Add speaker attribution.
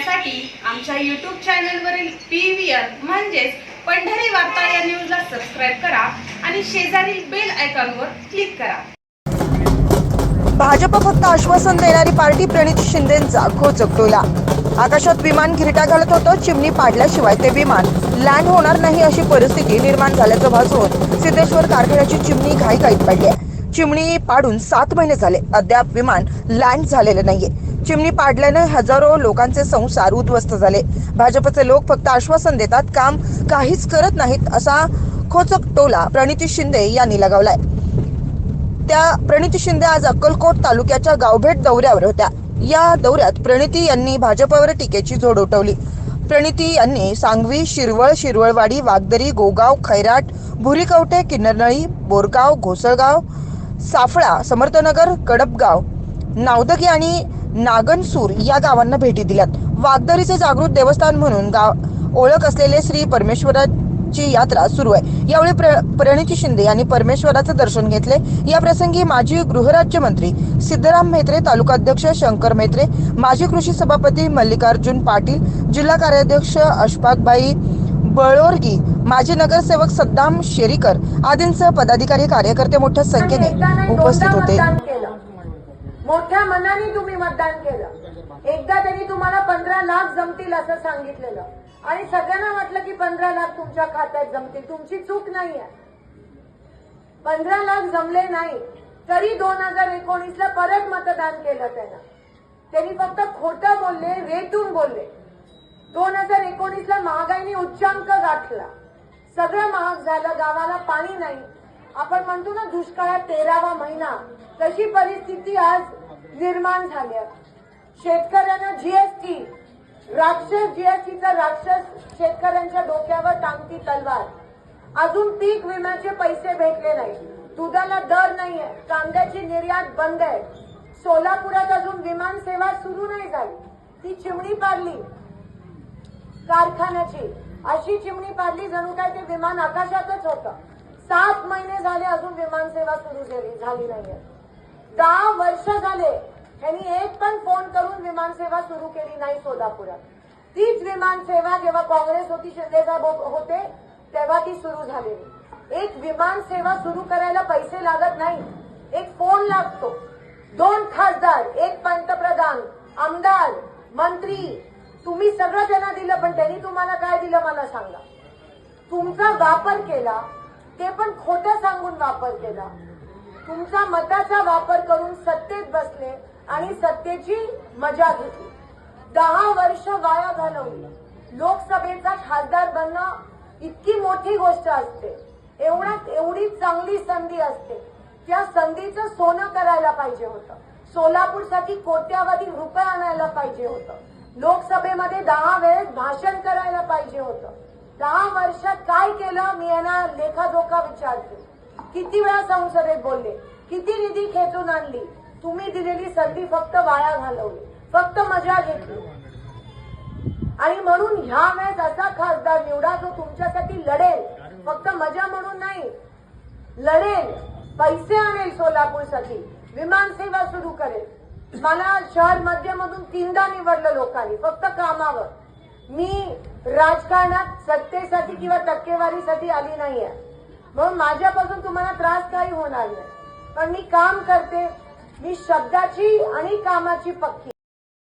Speaker 1: पाहण्यासाठी आमच्या यूट्यूब चॅनलवरील पी व्ही आर म्हणजेच पंढरी वार्ता या न्यूजला सबस्क्राईब करा आणि शेजारील बेल आयकॉनवर क्लिक करा.
Speaker 2: भाजप फक्त आश्वासन देणारी पार्टी प्रणित शिंदेचा खोचक टोला आकाशात विमान घिरटा घालत होतं चिमणी पाडल्याशिवाय ते विमान. लँड होणार नाही अशी परिस्थिती निर्माण झाल्याचं भासून सिद्धेश्वर कारखान्याची चिमणी घाईघाईत पडली. आहे चिमणी पाडून सात महिने झाले. अद्याप विमान लँड झालेलं नाहीये. चिमणी पाडल्यानं हजारो लोकांचे संसार उद्ध्वस्त झाले. भाजपचे लोक फक्त आश्वासन देतात काम काहीच करत नाहीत असा खोचक टोला प्रणिती शिंदे यांनी लगावलाय. त्या प्रणिती शिंदे आज अक्कलकोट तालुक्याच्या गावभेट दौऱ्यावर होत्या. या दौऱ्यात प्रणिती यांनी भाजपवर टीकेची झोड उठवली. प्रणिती यांनी सांगवी शिरवळ शिरवळवाडी वागदरी गोगाव खैराट भुरीकवटे किन्नरनळी बोरगाव घोसळगाव साफळा समर्थनगर कडपगाव नावदगी आणि नागनसूर या गावांना भेटी दिल्यात. वागदरीचे जागृत देवस्थान म्हणून गाव ओळख असलेले श्री परमेश्वराची यात्रा सुरू आहे. यावेळी प्र, प्रणिती शिंदे यांनी परमेश्वराचं दर्शन घेतले. या प्रसंगी माजी गृहराज्यमंत्री सिद्धराम म्हेत्रे तालुकाध्यक्ष शंकर म्हेत्रे माजी कृषी सभापती मल्लिकार्जुन पाटील जिल्हा कार्याध्यक्ष अशफाकबाई बळोरगी माजी नगरसेवक सद्दाम शेरीकर आदींसह पदाधिकारी कार्यकर्ते मोठ्या संख्येने उपस्थित होते.
Speaker 3: मोठ्या मनाने तुम्ही मतदान केलं. एकदा त्यांनी तुम्हाला पंधरा लाख जमतील असं सांगितलेलं. आणि सगळ्यांना म्हटलं की पंधरा लाख तुमच्या खात्यात जमतील. तुमची चूक नाही आहे पंधरा लाख जमले नाही तरी दोन हजार एकोणीस ला परत मतदान केलं त्यांना. त्यांनी फक्त खोटं बोलले रेटून बोलले. दोन हजार एकोणीस ला महागाईने उच्चांक गाठला. सगळं महाग झालं गावाला पाणी नाही आपण म्हणतो ना दुष्काळात तेरावा महिना. तशी परिस्थिती आज निर्माण झाली शेतकऱ्यांना जीएसटी राक्षस जीएसटीचा राक्षस शेतकऱ्यांच्या डोक्यावर टांगती तलवार. अजून पीक विम्याचे पैसे भेटले नाही. दुधाला दर नाहीये. कांद्याची निर्यात बंद आहे. सोलापुरात अजून विमान सेवा सुरू नाही झाली. ती चिमणी पाडली. कारखान्याची. अशी चिमणी पाडली जणू काय ते विमान आकाशातच होतं. सात महिने झाले अजून विमान सेवा सुरू झाली झाली नाहीये. दहा वर्ष झाले त्यांनी एक पण फोन करून विमान सेवा सुरू केली नाही सोलापुरात. तीच विमान सेवा जेव्हा काँग्रेस होती शिंदेसाहेब होते तेव्हा ती सुरू झालेली एक विमान सेवा सुरू करायला पैसे लागत नाही. एक फोन लागतो. दोन खासदार एक पंतप्रधान आमदार मंत्री. तुम्ही सगळं त्यांना दिलं पण त्यांनी तुम्हाला काय दिलं मला सांगा. तुमचा वापर केला ते पण खोटं सांगून वापर केला. तुमचा मताचा वापर करून सत्तेत बसले आणि सत्तेची मजा घेतली. दहा वर्ष वाया घालवली. लोकसभेचा खासदार बनणं इतकी मोठी गोष्ट असते. एवढ्यात एवढी चांगली संधी असते. त्या संधीचं सोनं करायला पाहिजे होतं. सोलापूरसाठी कोट्यावधी रुपये आणायला पाहिजे होतं. लोकसभेमध्ये दहा वेळेस भाषण करायला पाहिजे होतं. दहा वर्षात काय केलं मी यांना लेखाजोखा विचारते. किती वेळा संसदेत बोलले किती निधी खेचून आणली तुम्ही दिलेली संधी फक्त वाया घालवली फक्त मजा घेतली. आणि म्हणून ह्या वेळेस असा खासदार निवडा जो तुमच्यासाठी लढेल फक्त मजा म्हणून नाही लढेल पैसे आणेल सोलापूरसाठी विमान सेवा सुरू करेल. मला शहर मध्यमधून तीनदा निवडलं लोकांनी फक्त कामावर. मी राजकारणात सत्तेसाठी किंवा टक्केवारीसाठी आली नाहीये. म्हणून माझ्यापासून तुम्हाला त्रास काही होणार नाही. पण मी काम करते. मी शब्दाची आणि कामाची पक्की.